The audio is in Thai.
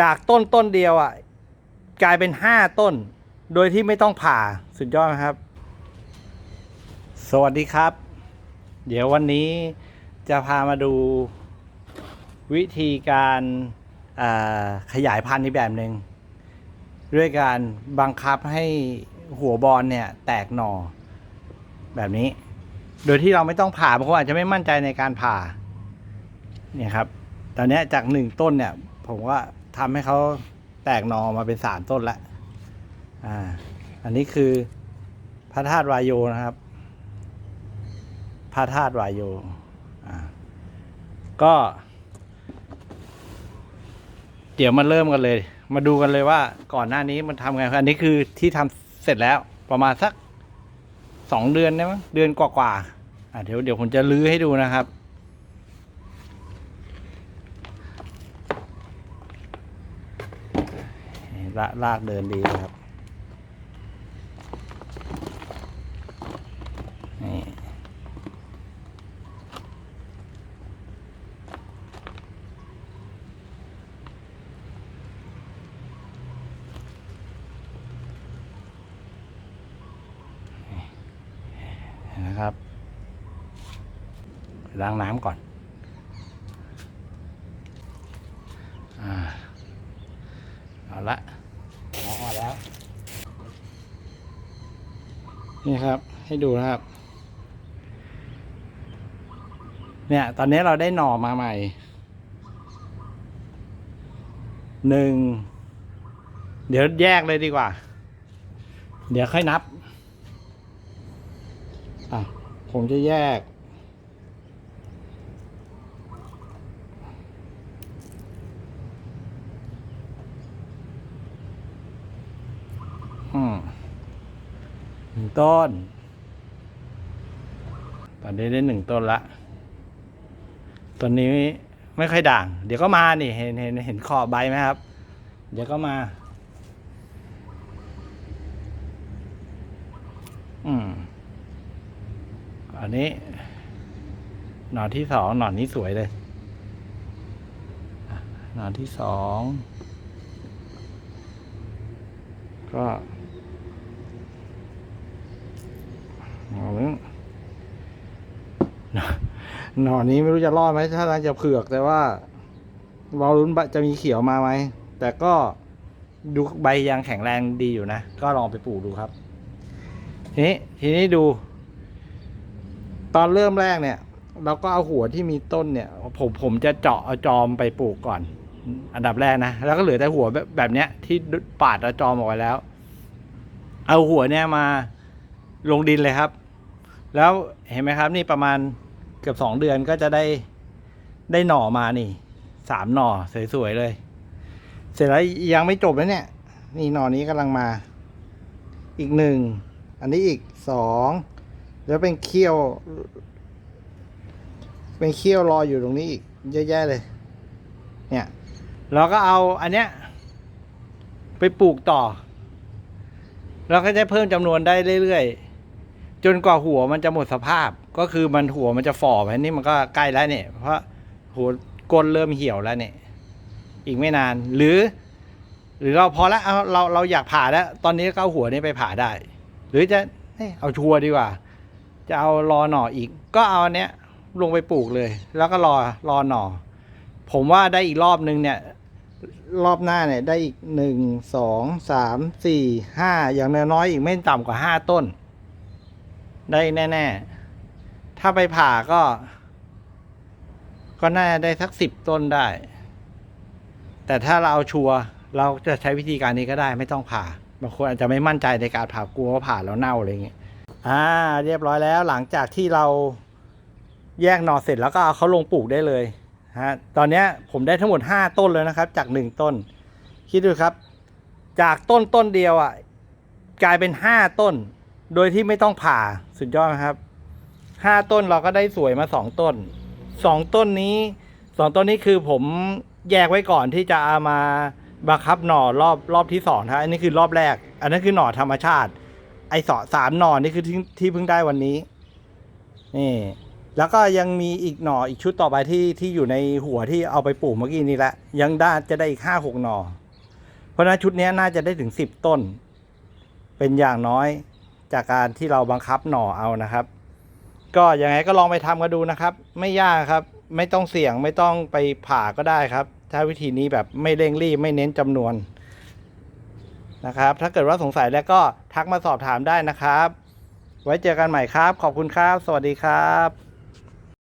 จากต้นต้นเดียวอะ กลายเป็นห้าต้น โดยที่ไม่ต้องผ่าสุดยอดครับ สวัสดีครับ เดี๋ยววันนี้จะพามาดูวิธีการาขยายพันธุ์ในแบบหนึ่งด้วยการบังคับให้หัวบอลเนี่ย แตกหน่อ แบบนี้ โดยที่เราไม่ต้องผ่าบางคนอาจจะไม่มั่นใจในการผ่าเนี่ยครับ ตอนนี้จากหนึ่งต้นเนี่ย ผมก็ ทำให้เขาแตกหนอมาเป็นสามต้นละอ่า อันนี้คือพระธาตุวายโยนะครับ พระธาตุวายโย อ่า ก็ เดี๋ยวมาเริ่มกันเลย มาดูกันเลยว่าก่อนหน้านี้มันทำไง อันนี้คือที่ทำเสร็จแล้วประมาณสักสองเดือนได้มั้งเดือนกว่าๆอ่าเดี๋ยวเดี๋ยวผมจะลื้อให้ดูนะครับ ลาลากเดินดีนะครับ นี่ นะครับล้างน้ำก่อนอ่าเอาละ อแล้ว นี่ครับ ให้ดูนะครับ เนี่ย ตอนนี้เราได้หน่อมาใหม่ หนึ่ง เดี๋ยวแยกเลยดีกว่า เดี๋ยวค่อยนับ อะ ผมจะแยก หนึ่งต้น ตอนนี้ได้หนึ่งต้นละต้นนี้ไม่ค่อยด่าง เดี๋ยวก็มานี่เห็นเห็นเห็นขอบใบไหมครับ เดี๋ยวก็มา อืมอันนี้ หนอนที่สองหนอนนี้สวยเลย หนอนที่สองก็ หนอนนี้หนอนหนอนนี้ไม่รู้จะรอดไหมถ้าทางจะเผือกแต่ว่าเราลุ้นจะมีเขียวมาไหม แต่ก็ดูใบยังแข็งแรงดีอยู่นะ ก็ลองไปปลูกดูครับ ทีนี้ทีนี้ดู ตอนเริ่มแรกเนี่ย เราก็เอาหัวที่มีต้นเนี่ย ผมผมจะเจาะเอาจอมไปปลูกก่อน อันดับแรกนะ แล้วก็เหลือแต่หัวแบบแบบเนี้ย ที่ปาดเอาจอมออกไปแล้ว เอาหัวเนี่ยมาลงดินเลยครับ แล้วเห็นไหมครับนี่ประมาณเกือบสองเดือนก็จะได้ได้หน่อมานี่สามหน่อสวยๆเลย เสร็จแล้วยังไม่จบแล้วเนี่ย นี่หน่อนี้กำลังมา อีกหนึ่งอันนี้อีกสองแล้วเป็นเขี้ยว เป็นเขี้ยวรออยู่ตรงนี้อีกเยอะแยะเลย เนี่ยเราก็เอาอันเนี้ยไปปลูกต่อ เราก็จะเพิ่มจำนวนได้เรื่อยๆ จนกว่าหัวมันจะหมดสภาพ ก็คือมันหัวมันจะฝ่อไปนี่มันก็ใกล้แล้วเนี่ย เพราะหัวก้นเริ่มเหี่ยวแล้วเนี่ย อีกไม่นาน หรือ หรือเราพอแล้วเอาเราเราอยากผ่าแล้ว ตอนนี้ก็เอาหัวนี้ไปผ่าได้ หรือจะเอาชัวร์ดีกว่า จะเอารอหน่ออีก ก็เอาเนี้ยลงไปปลูกเลย แล้วก็รอรอหน่อ ผมว่าได้อีกรอบนึงเนี่ย รอบหน้าเนี่ยได้อีกหนึ่งสองสามสี่ห้าอย่างน้อยๆอีกไม่ต่ำกว่าห้าต้น ได้แน่ ๆ ถ้าไปผ่าก็ ก็น่าได้สักสิบต้นได้ แต่ถ้าเราเอาชัวร์เราจะใช้วิธีการนี้ก็ได้ไม่ต้องผ่า บางคนอาจจะไม่มั่นใจในการผ่ากลัวว่าผ่าแล้วเน่าอะไรอย่างเงี้ย อ่า เรียบร้อยแล้วหลังจากที่เราแยกหน่อเสร็จแล้วก็เอาเขาลงปลูกได้เลยฮะ ตอนนี้ผมได้ทั้งหมดห้าต้นเลยนะครับ จากหนึ่งต้น คิดดูครับ จากต้นต้นเดียวอะกลายเป็นห้าต้น โดยที่ไม่ต้องผ่าสุดยอดนะครับห้าต้นเราก็ได้สวยมาสองต้นสองต้นนี้สองต้นนี้คือผมแยกไว้ก่อนที่จะเอามาบังคับหน่อรอบรอบที่สองนะอันนี้คือรอบแรก อันนั้นคือหน่อธรรมชาติ ไอ้สอสามหน่อนี่คือที่ที่เพิ่งได้วันนี้นี่แล้วก็ยังมีอีกหน่ออีกชุดต่อไปที่ที่อยู่ในหัวที่เอาไปปลูกเมื่อกี้นี้แหละ ยังได้จะได้อีกห้าหกหน่อ เพราะฉะนั้นชุดนี้น่าจะได้ถึงสิบต้น เป็นอย่างน้อย จากการที่เราบังคับหน่อเอานะครับ ก็ยังไงก็ลองไปทำกันดูนะครับ ไม่ยากครับ ไม่ต้องเสี่ยงไม่ต้องไปผ่าก็ได้ครับ ถ้าวิธีนี้แบบไม่เร่งรีบไม่เน้นจำนวนนะครับ ถ้าเกิดว่าสงสัยแล้วก็ทักมาสอบถามได้นะครับ ไว้เจอกันใหม่ครับ ขอบคุณครับ สวัสดีครับ